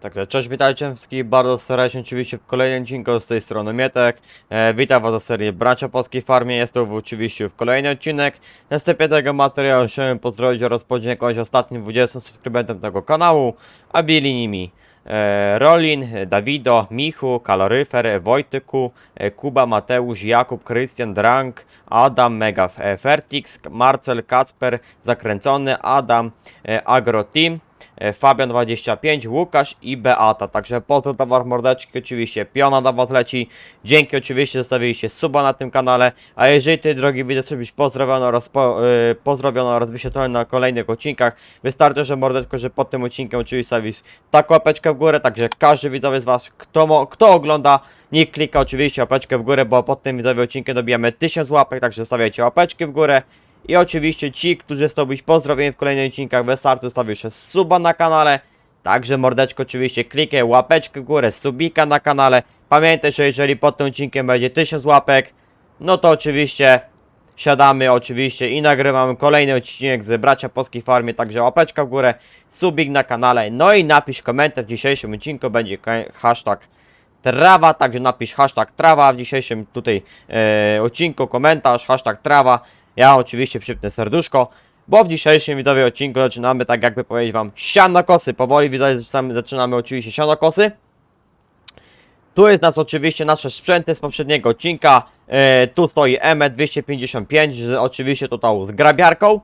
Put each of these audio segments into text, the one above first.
Także cześć, witajcie wszystkich bardzo serdecznie oczywiście w kolejnym odcinku z tej strony Mietek. E, witam was za serię Bracia Polskiej Farmie, jest to oczywiście w kolejny odcinek. Na wstępie tego materiału chciałem pozdrowić oraz podziękować ostatnim 20 subskrybentom tego kanału, a byli nimi e, Rolin, Dawido, Michu, Kaloryfer, Wojtyku, e, Kuba, Mateusz, Jakub, Krystian, Drank, Adam, Mega e, Fertix, Marcel, Kacper, Zakręcony, Adam, e, Agro Team. E, Fabian25, Łukasz i Beata. Także po to was mordeczki oczywiście piona dla was leci. Dzięki oczywiście zostawiliście suba na tym kanale. A jeżeli ty drogi widzę sobie być pozdrowiony oraz po, y, pozdrowiony oraz wyświetlony na kolejnych odcinkach, wystarczy, że mordeczko, że pod tym odcinkiem oczywiście stawisz taką łapeczkę w górę, także każdy widzowie z was, kto, mo, kto ogląda, niech klika oczywiście łapeczkę w górę, bo pod tym widzowie odcinkiem dobijamy 1000 łapek, także zostawiajcie łapeczki w górę. I oczywiście ci, którzy chcą być pozdrowieni w kolejnych odcinkach, wystarczy zostawić jeszcze suba na kanale. Także mordeczko oczywiście klikaj łapeczkę w górę, subika na kanale. Pamiętaj, że jeżeli pod tym odcinkiem będzie 1000 łapek, no to oczywiście siadamy oczywiście i nagrywamy kolejny odcinek z Bracia Polskiej Farmie. Także łapeczka w górę, subik na kanale. No i napisz komentarz w dzisiejszym odcinku, będzie hashtag trawa, także napisz hashtag trawa w dzisiejszym tutaj e, odcinku, komentarz, hashtag trawa. Ja oczywiście przypnę serduszko, bo w dzisiejszym widzowie odcinku zaczynamy tak jakby powiedzieć wam sianokosy. Powoli widzowie zaczynamy, oczywiście sianokosy. Tu jest nas oczywiście nasze sprzęty z poprzedniego odcinka. E, tu stoi ME255, z- oczywiście tą z grabiarką.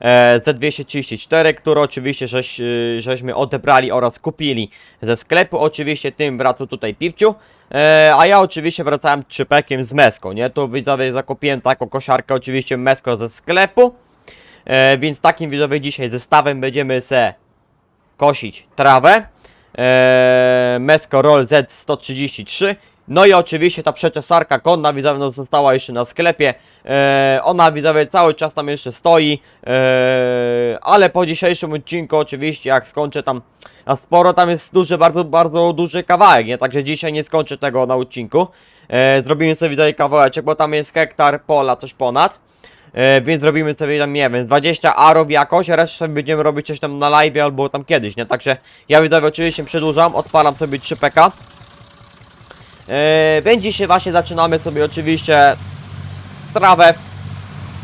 E, Z234, które oczywiście żeś, y, żeśmy odebrali oraz kupili ze sklepu. Oczywiście tym wracał tutaj Pipciu. E, a ja oczywiście wracałem trzypekiem z Mesko, nie? Tu widzowie zakupiłem taką kosiarkę oczywiście Mesko ze sklepu. E, więc takim widzowie dzisiaj zestawem będziemy se kosić trawę. E, Mesko Roll Z133. No i oczywiście ta przeczesarka konna widzowie no, została jeszcze na sklepie. E, ona widzowie cały czas tam jeszcze stoi. E, ale po dzisiejszym odcinku oczywiście jak skończę tam. A sporo tam jest duży, bardzo, bardzo duży kawałek, nie? Także dzisiaj nie skończę tego na odcinku. E, zrobimy sobie widzowie kawałeczek, bo tam jest hektar pola, coś ponad. Więc robimy sobie tam, nie wiem, 20 arów jakoś, resztę będziemy robić coś tam na live albo tam kiedyś, nie? Także ja widzowie oczywiście przedłużam, odpalam sobie 3 peka. E, więc dzisiaj właśnie zaczynamy sobie oczywiście trawę.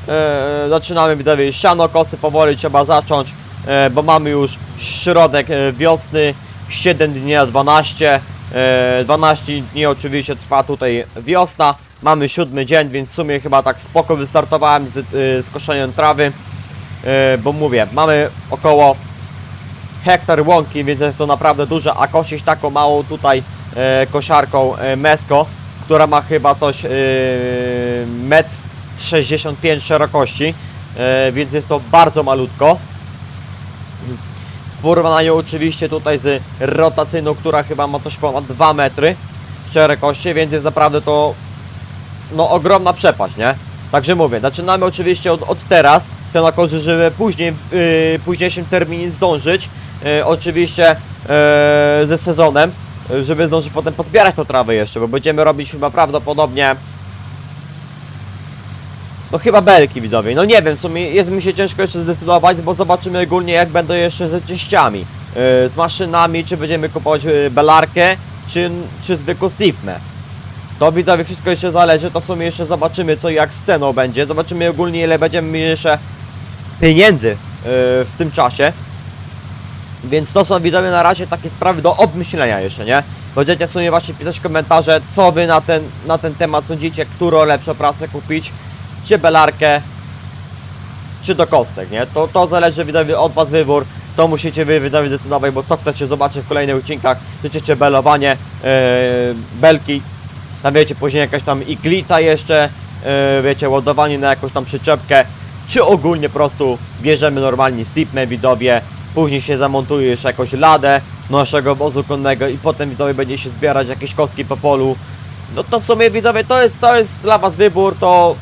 E, zaczynamy widzowie siano kosy, powoli trzeba zacząć, e, bo mamy już środek wiosny, 7 dni na 12. E, 12 dni oczywiście trwa tutaj wiosna. Mamy siódmy dzień, więc w sumie chyba tak spoko wystartowałem z, z koszeniem trawy. Bo mówię, mamy około hektar łąki, więc jest to naprawdę duże, a kosić taką małą tutaj kosiarką e, Mesko, która ma chyba coś e, metr 65 szerokości, e, więc jest to bardzo malutko. W porównaniu oczywiście tutaj z rotacyjną, która chyba ma coś ponad 2 metry szerokości, więc jest naprawdę to no ogromna przepaść, nie? Także mówię, zaczynamy oczywiście od, od teraz, Fianakorzy, żeby później, yy, późniejszym terminie zdążyć, yy, oczywiście yy, ze sezonem, żeby zdążyć potem podbierać tą trawę jeszcze, bo będziemy robić chyba prawdopodobnie no chyba belki widzowie, no nie wiem, w sumie jest mi się ciężko jeszcze zdecydować, bo zobaczymy ogólnie jak będą jeszcze ze częściami, yy, z maszynami, czy będziemy kupować yy, belarkę, czy, czy zwykłą stipmę. To widzowie wszystko jeszcze zależy, to w sumie jeszcze zobaczymy co jak z ceną będzie, zobaczymy ogólnie ile będziemy mieli jeszcze pieniędzy yy, w tym czasie. Więc to są widzowie na razie takie sprawy do obmyślenia jeszcze, nie? Będziecie w sumie właśnie pisać komentarze, co wy na ten, na ten temat sądzicie, którą lepszą prasę kupić, czy belarkę, czy do kostek, nie? To, to zależy widzowie od was wybór, to musicie wy widzowie zdecydować, bo to chcecie zobaczyć w kolejnych odcinkach, chcecie belowanie, yy, belki, tam wiecie, później jakaś tam iglita jeszcze, yy, wiecie, ładowanie na jakąś tam przyczepkę, czy ogólnie po prostu bierzemy normalnie sipmę widzowie, później się zamontuje jeszcze jakąś ladę naszego wozu konnego i potem widzowie będzie się zbierać jakieś kostki po polu. No to w sumie widzowie to jest, to jest dla was wybór, to,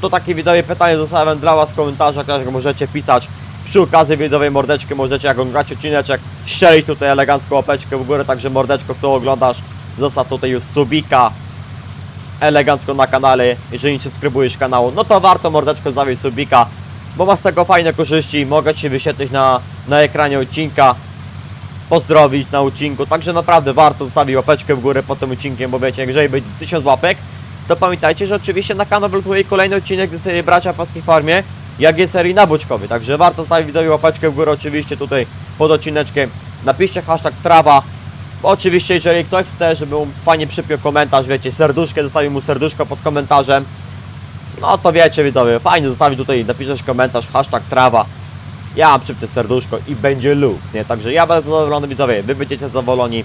to takie widzowie pytanie zostawiam dla was w komentarzach, które możecie pisać. Przy okazji widzowie mordeczki możecie jak oglądacie odcineczek strzelić tutaj elegancką łapeczkę w górę, także mordeczko kto oglądasz zostaw tutaj już subika, elegancko na kanale. Jeżeli nie subskrybujesz kanału, no to warto mordeczko zostawić subika, bo ma z tego fajne korzyści. Mogę Ci wyświetlić na, na ekranie odcinka. pozdrowić na odcinku, także naprawdę warto zostawić łapeczkę w górę pod tym odcinkiem, bo wiecie, jeżeli będzie 1000 łapek, to pamiętajcie, że oczywiście na kanał wlatuje kolejny odcinek z bracia w Polskiej Farmie, jak jest serii na Boczkowie, także warto zostawić widzowi łapeczkę w górę oczywiście tutaj pod odcineczkiem, napiszcie hashtag trawa, oczywiście jeżeli ktoś chce, żeby mu fajnie przypiął komentarz, wiecie, serduszkę, zostawił mu serduszko pod komentarzem, no to wiecie widzowie, fajnie zostawić tutaj, napisać komentarz, hashtag trawa, ja mam przypnę serduszko i będzie luz, nie? Także ja będę zadowolony widzowie, wy będziecie zadowoleni.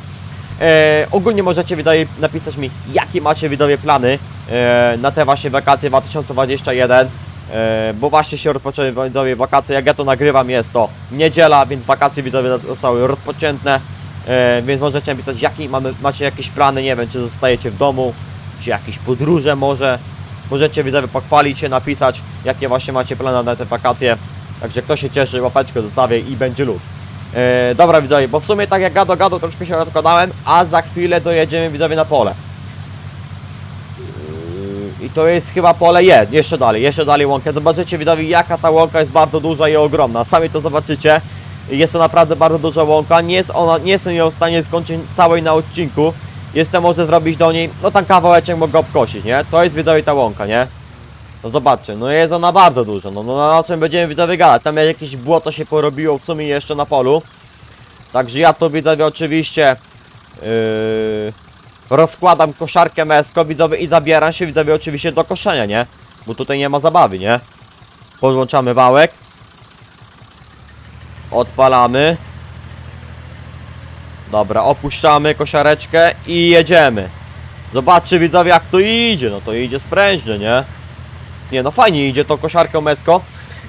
E, ogólnie możecie widzowie napisać mi, jakie macie widzowie plany e, na te właśnie wakacje 2021. E, bo właśnie się rozpoczęły widzowie wakacje, jak ja to nagrywam jest to niedziela, więc wakacje widzowie zostały rozpoczęte. E, więc możecie napisać, jakie macie jakieś plany, nie wiem, czy zostajecie w domu, czy jakieś podróże może. Możecie widzowie pochwalić się, napisać, jakie właśnie macie plany na te wakacje. Także kto się cieszy, łapeczkę zostawię i będzie luz. E, dobra widzowie, bo w sumie tak jak gado gado troszkę się rozkładałem, a za chwilę dojedziemy widzowie na pole. I to jest chyba pole je, jeszcze dalej, jeszcze dalej łąkę. Zobaczycie widzowie jaka ta łąka jest bardzo duża i ogromna. Sami to zobaczycie. Jest to naprawdę bardzo duża łąka. Nie jest ona, nie jestem ją w stanie skończyć całej na odcinku. Jestem może zrobić do niej, no tam kawałeczek mogę obkosić, nie? To jest widzowie ta łąka, nie? No zobaczcie, no jest ona bardzo duża, no, no na czym będziemy widzowie gadać? Tam jakieś błoto się porobiło w sumie jeszcze na polu. Także ja to widzowie oczywiście yy, rozkładam koszarkę mesko widzowie i zabieram się widzowie oczywiście do koszenia, nie? Bo tutaj nie ma zabawy, nie? Podłączamy wałek. Odpalamy. Dobra, opuszczamy kosiareczkę i jedziemy. Zobaczcie widzowie jak to idzie, no to idzie sprężnie, nie? Nie no fajnie idzie to kosiarką mesko.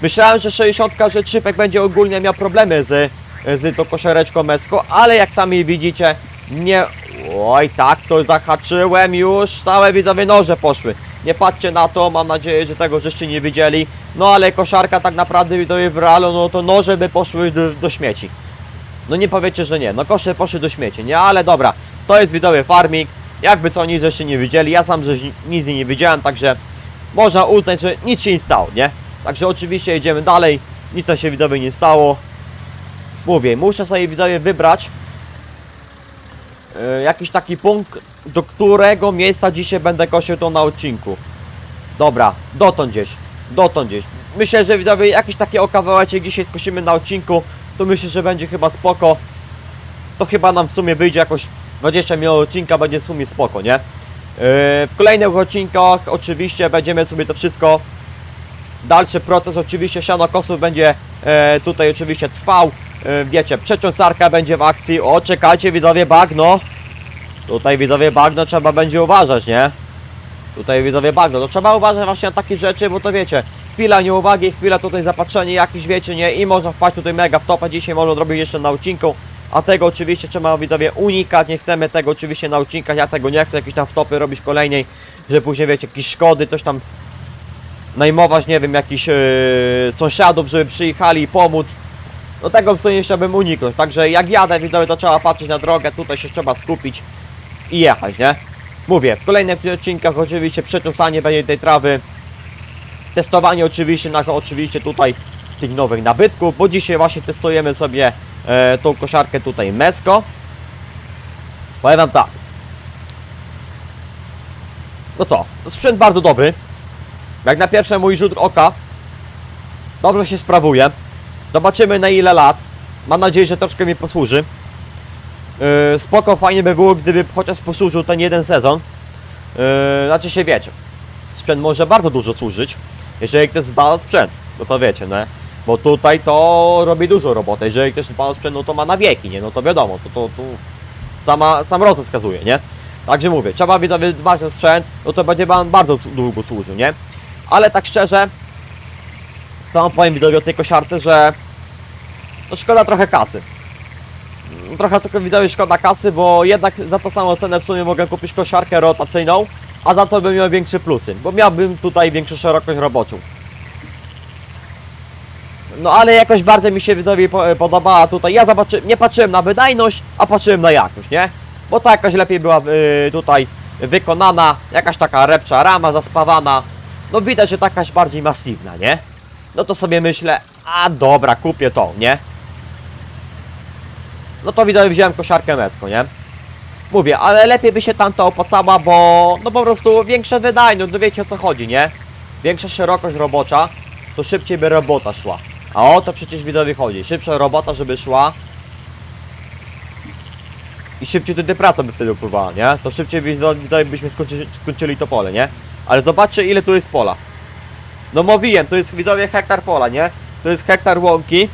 Myślałem, że 60, że Trzypek będzie ogólnie miał problemy z, z tą kosiareczką mesko, ale jak sami widzicie, nie... Oj, tak, to zahaczyłem już, całe widzowie noże poszły. Nie patrzcie na to, mam nadzieję, że tego żeście nie widzieli. No ale koszarka tak naprawdę widzowie w realu, no to noże by poszły do, do śmieci. No nie powiecie, że nie, no kosze poszły do śmieci, nie? Ale dobra, to jest widzowie farming. Jakby co, nic żeście nie widzieli, ja sam że nic nie widziałem, także można uznać, że nic się nie stało, nie? Także oczywiście jedziemy dalej, nic się widzowie nie stało. Mówię, muszę sobie widzowie wybrać e, jakiś taki punkt, do którego miejsca dzisiaj będę kosił to na odcinku. Dobra, dotąd gdzieś, dotąd gdzieś. Myślę, że widzowie jakiś taki okawałeczek dzisiaj skosimy na odcinku, to myślę, że będzie chyba spoko. To chyba nam w sumie wyjdzie jakoś 20 minut odcinka, będzie w sumie spoko, nie? Yy, W kolejnych odcinkach oczywiście będziemy sobie to wszystko Dalszy proces oczywiście sianokosów będzie e, tutaj oczywiście trwał e, Wiecie, przecząsarka będzie w akcji O, czekajcie widowie bagno Tutaj widowie bagno trzeba będzie uważać, nie? Tutaj widowie bagno, to trzeba uważać właśnie na takie rzeczy, bo to wiecie Chwila nieuwagi, chwila tutaj zapatrzenie jakieś wiecie, nie? I można wpaść tutaj mega w topę, dzisiaj można zrobić jeszcze na odcinku. A tego oczywiście trzeba widzowie unikać, nie chcemy tego oczywiście na odcinkach, ja tego nie chcę, jakieś tam wtopy robić kolejnej, że później wiecie, jakieś szkody, coś tam najmować, nie wiem, jakichś yy, sąsiadów, żeby przyjechali i pomóc. No tego w sumie chciałbym uniknąć, także jak jadę widzowie to trzeba patrzeć na drogę, tutaj się trzeba skupić i jechać, nie? Mówię, w kolejnych odcinkach oczywiście przetrząsanie będzie tej trawy, testowanie oczywiście na oczywiście tutaj tych nowych nabytków, bo dzisiaj właśnie testujemy sobie e, tą koszarkę tutaj Mesko. Powiem wam tak. No co, sprzęt bardzo dobry. Jak na pierwszy mój rzut oka, dobrze się sprawuje. Zobaczymy na ile lat. Mam nadzieję, że troszkę mi posłuży. Yy, spoko, fajnie by było, gdyby chociaż posłużył ten jeden sezon. Yy, znaczy się wiecie, sprzęt może bardzo dużo służyć, jeżeli ktoś zbada sprzęt, no to wiecie, nie? Bo tutaj to robi dużo roboty, jeżeli ktoś dba o sprzęt, no to ma na wieki, nie? No to wiadomo, to, to, to sama, sam rozum wskazuje, nie? Także mówię, trzeba widzowie dbać o sprzęt, no to będzie wam bardzo długo służył, nie? Ale tak szczerze, to wam powiem widzowie o tej kosiarce, że no szkoda trochę kasy. Trochę co widzowie szkoda kasy, bo jednak za to samo cenę w sumie mogę kupić kosiarkę rotacyjną, a za to bym miał większe plusy, bo miałbym tutaj większą szerokość roboczą. No ale jakoś bardzo mi się widzowie po- podobała tutaj. Ja zobaczy, nie patrzyłem na wydajność, a patrzyłem na jakość, nie? Bo ta jakoś lepiej była y, tutaj wykonana, jakaś taka repcza rama zaspawana. No widać, że takaś bardziej masywna, nie? No to sobie myślę, a dobra, kupię tą, nie? no to widać wziąłem kosiarkę męską, nie? Mówię, ale lepiej by się tamta opłacała, bo no po prostu większe wydajność, no wiecie o co chodzi, nie? Większa szerokość robocza, to szybciej by robota szła. A o to przecież widowi chodzi. Szybsza robota, żeby szła. I szybciej tutaj praca by wtedy upływała, nie? To szybciej widowi byśmy skończyli, skończyli to pole, nie? Ale zobaczcie ile tu jest pola. No mówiłem, to jest widzowie hektar pola, nie? To jest hektar łąki.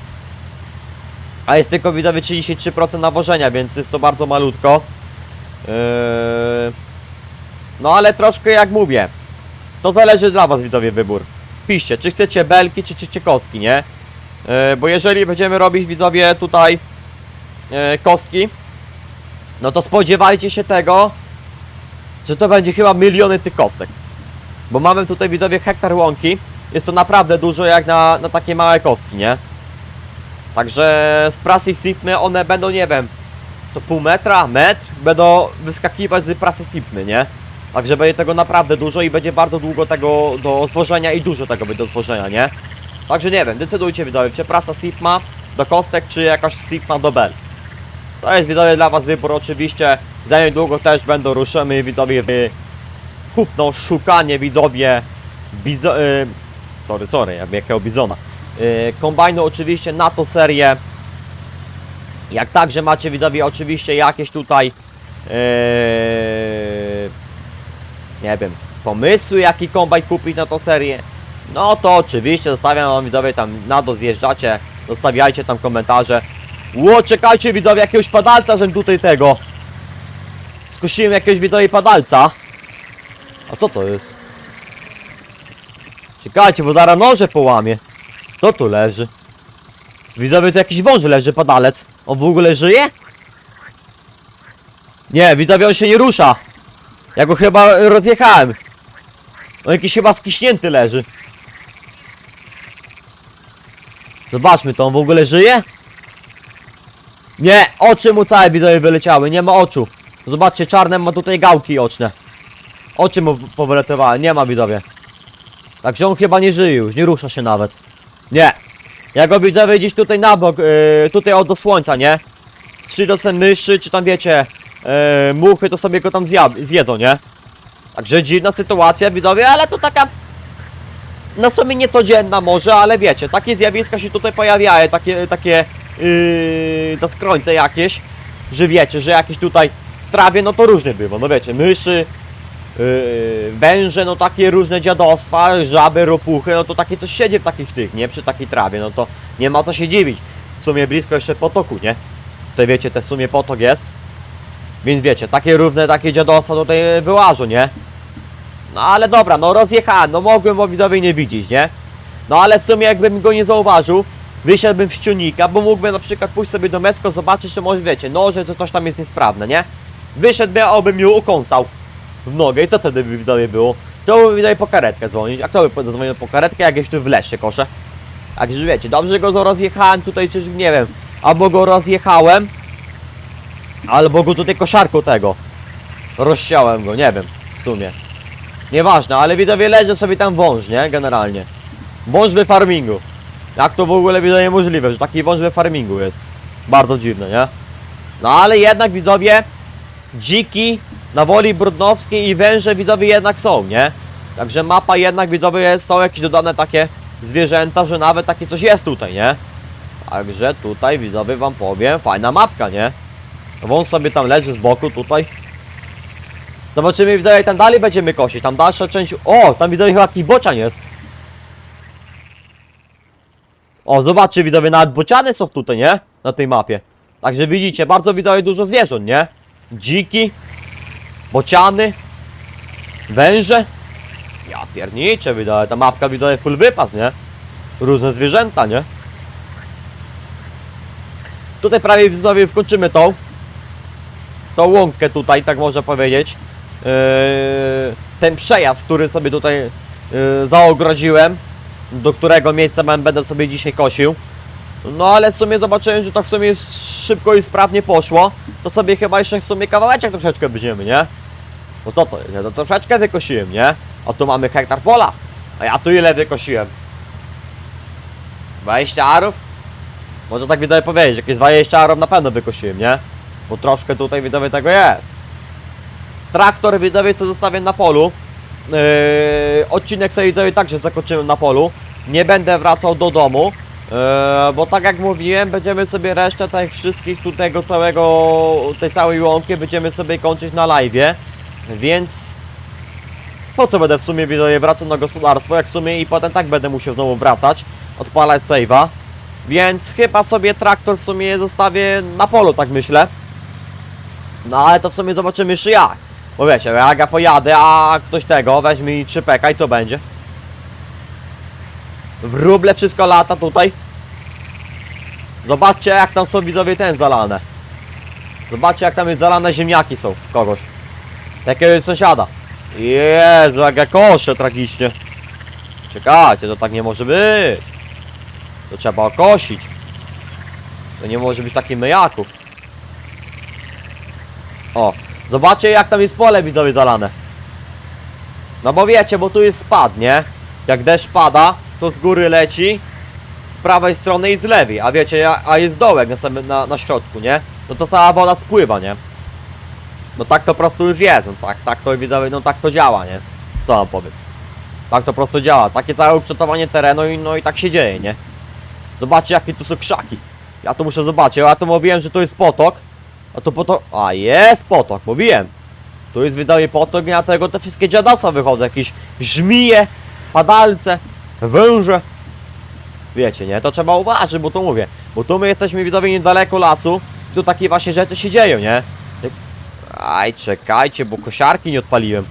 A jest tylko widzowie 33% nawożenia, więc jest to bardzo malutko. Yy... No ale troszkę jak mówię. To zależy dla was widzowie wybór. Piszcie, czy chcecie belki, czy chcecie kostki, nie? Yy, bo jeżeli będziemy robić widzowie tutaj yy, kostki, no to spodziewajcie się tego, że to będzie chyba miliony tych kostek. Bo mamy tutaj widzowie hektar łąki. Jest to naprawdę dużo jak na, na takie małe kostki, nie? Także z prasy sipmy one będą, nie wiem, co pół metra, metr, będą wyskakiwać z prasy sipmy, nie? Także będzie tego naprawdę dużo i będzie bardzo długo tego do zwożenia i dużo tego będzie do zwożenia, nie? Także nie wiem, decydujcie widzowie, czy prasa sipma do kostek, czy jakaś sipma do bel. To jest widzowie dla was wybór oczywiście. Za niedługo też będą ruszymy widzowie w kupno, szukanie widzowie bizo... Y, sorry, sorry, jak jakiego bizona. Y, kombajnu oczywiście na tą serię. Jak także macie widzowie oczywiście jakieś tutaj y, nie wiem, pomysły jaki kombajn kupić na tą serię. No to oczywiście zostawiam wam widzowie tam na dół zjeżdżacie, zostawiajcie tam komentarze. Ło, czekajcie widzowie jakiegoś padalca, żem tutaj tego. Skusiłem jakiegoś widzowie padalca. A co to jest? Czekajcie, bo zaraz noże połamie. Co tu leży? Widzowie, tu jakiś wąż leży, padalec. On w ogóle żyje? Nie, widzowie, on się nie rusza. Ja go chyba rozjechałem. On jakiś chyba skiśnięty leży. Zobaczmy, to on w ogóle żyje? Nie, oczy mu całe widzowie wyleciały, nie ma oczu. Zobaczcie, czarne ma tutaj gałki oczne. Oczy mu powylatywały, nie ma widzowie. Także on chyba nie żyje już, nie rusza się nawet. Nie. Ja go widzę gdzieś tutaj na bok, yy, tutaj od do słońca, nie? Trzy do myszy, czy tam wiecie, yy, muchy, to sobie go tam zjad, zjedzą, nie? Także dziwna sytuacja, widzowie, ale to taka... W sumie niecodzienna może, ale wiecie, takie zjawiska się tutaj pojawiają, takie, takie yy, zaskrońce jakieś, że wiecie, że jakieś tutaj w trawie, no to różnie było, no wiecie, myszy, Yy, węże, no takie różne dziadostwa, żaby, ropuchy, no to takie coś siedzi w takich tych, nie? Przy takiej trawie, no to nie ma co się dziwić. W sumie blisko jeszcze potoku, nie? Tutaj wiecie, te w sumie potok jest. Więc wiecie, takie równe, takie dziadostwa tutaj wyłażą, nie? No ale dobra, no rozjechałem, no mogłem bo widzowie nie widzieć, nie? No ale w sumie jakbym go nie zauważył, wysiadłbym w ściunika, bo mógłbym na przykład pójść sobie do Mesko, zobaczyć, że może wiecie, no, że coś tam jest niesprawne, nie? Wyszedłbym, obym ją ukąsał w nogę i co wtedy by widzowie było? To by widzowie po karetkę dzwonić, a kto by zadzwonił po karetkę, jak tu w lesie kosze? Jak już wiecie, dobrze go rozjechałem tutaj, czyż nie wiem, albo go rozjechałem, albo go tutaj koszarką tego, rozsiałem go, nie wiem, w sumie. Nieważne, ale widzowie leży sobie tam wąż, nie? Generalnie. Wąż we farmingu. Jak to w ogóle widzowie możliwe, że taki wąż we farmingu jest? Bardzo dziwne, nie? No ale jednak widzowie, dziki na woli brudnowskiej i węże widzowie jednak są, nie? Także mapa jednak widzowie jest, są jakieś dodane takie zwierzęta, że nawet takie coś jest tutaj, nie? Także tutaj widzowie wam powiem, fajna mapka, nie? Wąż sobie tam leży z boku tutaj. Zobaczymy widzowie jak tam dalej będziemy kosić, tam dalsza część... O, tam widzowie chyba jakiś bocian jest. O, zobaczcie widzowie, nawet bociany są tutaj, nie? Na tej mapie. Także widzicie, bardzo widzowie dużo zwierząt, nie? Dziki, bociany, węże. Ja pierniczę, widzowie, ta mapka widzowie full wypas, nie? Różne zwierzęta, nie? Tutaj prawie widzowie wkończymy tą tą łąkę tutaj, tak można powiedzieć. Yy, ten przejazd, który sobie tutaj yy, zaogrodziłem, do którego miejsca będę sobie dzisiaj kosił. No ale w sumie zobaczyłem, że to w sumie szybko i sprawnie poszło. To sobie chyba jeszcze w sumie kawałeczek troszeczkę będziemy, nie? No co to jest? Ja to troszeczkę wykosiłem, nie? A tu mamy hektar pola. A ja tu ile wykosiłem? 20 arów? Może tak widzowie powiedzieć, jakieś 20 arów na pewno wykosiłem, nie? Bo troszkę tutaj widzowie tego jest. Traktor widzowie sobie zostawię na polu. Yy, odcinek sobie widzowie także zakończymy na polu. Nie będę wracał do domu. Yy, bo tak jak mówiłem, będziemy sobie resztę tych wszystkich tu tego całego, tej całej łąki będziemy sobie kończyć na live'ie. Więc po co będę w sumie widzowie wracał na gospodarstwo, jak w sumie i potem tak będę musiał znowu wracać, odpalać save'a. Więc chyba sobie traktor w sumie zostawię na polu, tak myślę. No ale to w sumie zobaczymy jeszcze jak. Bo wiecie, jak ja pojadę, a ktoś tego weźmie mi 3 peka i co będzie? Wróble wszystko lata tutaj. Zobaczcie jak tam są widzowie ten zalane. Zobaczcie jak tam jest zalane ziemniaki są kogoś. Jakiegoś sąsiada. Jezu, jak ja koszę tragicznie. Czekajcie, to tak nie może być. To trzeba okosić. To nie może być taki myjaków. O, zobaczcie jak tam jest pole widzowie zalane. No bo wiecie, bo tu jest spad, nie? Jak deszcz pada, to z góry leci z prawej strony i z lewej, a wiecie, ja- a jest dołek na, samym, na, na środku, nie? No to cała woda spływa, nie? No tak to po prostu już jest, no tak, tak to widzowie, no tak to działa, nie? Co mam powiem? Tak to po prostu działa, takie całe ukształtowanie terenu i no i tak się dzieje, nie? Zobaczcie jakie tu są krzaki. Ja to muszę zobaczyć, ja to mówiłem, że to jest potok. A to potok, a jest potok, mówiłem. Tu jest widzowie potok i na tego te wszystkie dziadostwa wychodzą, jakieś żmije, padalce, węże. Wiecie, nie? To trzeba uważać, bo to mówię. Bo tu my jesteśmy widzowie niedaleko lasu. Tu takie właśnie rzeczy się dzieją, nie? Jak- Aj, czekajcie, bo kosiarki nie odpaliłem.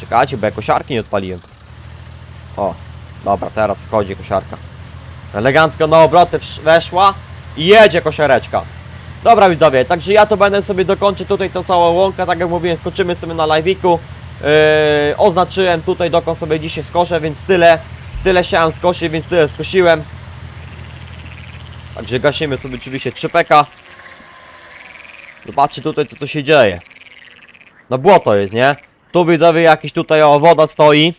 Czekajcie, bo ja kosiarki nie odpaliłem. O, dobra, teraz wchodzi kosiarka. Elegancko na obroty weszła i jedzie kosiareczka. Dobra widzowie, także ja to będę sobie dokończyć tutaj tą całą łąkę, tak jak mówiłem, skoczymy sobie na live'iku. Yy, oznaczyłem tutaj dokąd sobie dzisiaj skoszę, więc tyle. Tyle chciałem skosić, więc tyle skosiłem. Także gasimy sobie oczywiście 3 peka. Zobaczcie tutaj co tu się dzieje. No błoto jest, nie? Tu widzowie jakiś tutaj o woda stoi.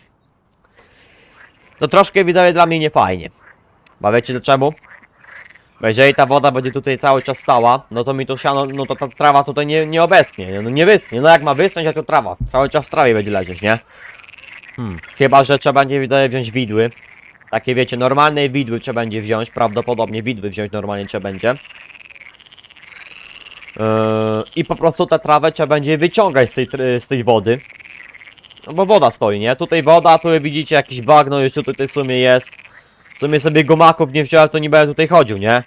To troszkę widzowie dla mnie nie fajnie. Bo wiecie dlaczego? Bo jeżeli ta woda będzie tutaj cały czas stała, no to mi to siano, no to ta trawa tutaj nie, nie obecnie, nie? no nie wystnie. No jak ma wysnąć, jak to trawa, cały czas w trawie będzie leżeć, nie? Hmm. Chyba, że trzeba będzie wziąć widły. Takie wiecie, normalne widły trzeba będzie wziąć, prawdopodobnie widły wziąć normalnie trzeba będzie. Yy, I po prostu tę trawę trzeba będzie wyciągać z tej, z tej wody. No bo woda stoi, nie? Tutaj woda, tu widzicie jakieś bagno jeszcze tutaj w sumie jest. W sumie sobie gumaków nie wziąłem, to nie będę tutaj chodził, nie?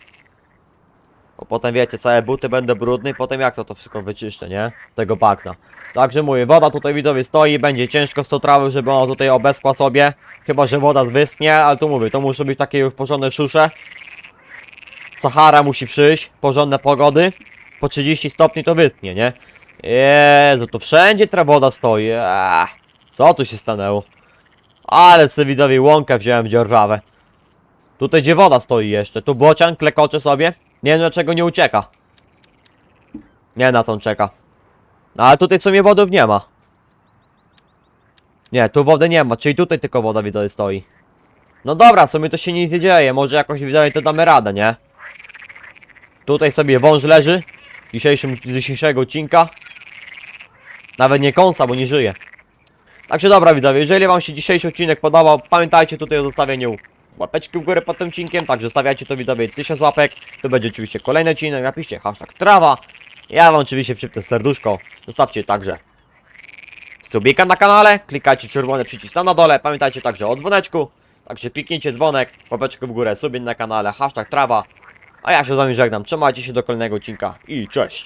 Bo potem wiecie, całe buty będą brudne i potem jak to to wszystko wyczyszczę, nie? Z tego bagna. Także mówię, woda tutaj widzowie stoi, będzie ciężko z tą trawą, żeby ona tutaj obeschła sobie. Chyba, że woda wyschnie, ale tu mówię, to muszą być takie już porządne szusze. Sahara musi przyjść, porządne pogody. Po 30 stopni to wyschnie, nie? Jezu, to wszędzie ta woda stoi. Ach, co tu się stanęło? Ale sobie widzowie łąkę wziąłem w dzierżawę. Tutaj gdzie woda stoi jeszcze. Tu bocian klekocze sobie. Nie wiem dlaczego nie ucieka. Nie na co on czeka. No ale tutaj w sumie wodów nie ma. Nie, tu wody nie ma, czyli tutaj tylko woda widzowie stoi. No dobra, w sumie to się nic nie dzieje, może jakoś widzowie to damy radę, nie? Tutaj sobie wąż leży. Dzisiejszym, dzisiejszego odcinka. Nawet nie kąsa, bo nie żyje. Także dobra widzowie, jeżeli wam się dzisiejszy odcinek podobał, pamiętajcie tutaj o zostawieniu łapeczki w górę pod tym odcinkiem, także stawiajcie to widzowie 1000 łapek, to będzie oczywiście kolejny odcinek, napiszcie hashtag trawa, ja wam oczywiście przypnę serduszko, zostawcie także subika na kanale, klikajcie czerwony przycisk na dole, pamiętajcie także o dzwoneczku, także kliknijcie dzwonek, łapeczkę w górę, subie na kanale, hashtag trawa, a ja się z wami żegnam, trzymajcie się do kolejnego odcinka i cześć!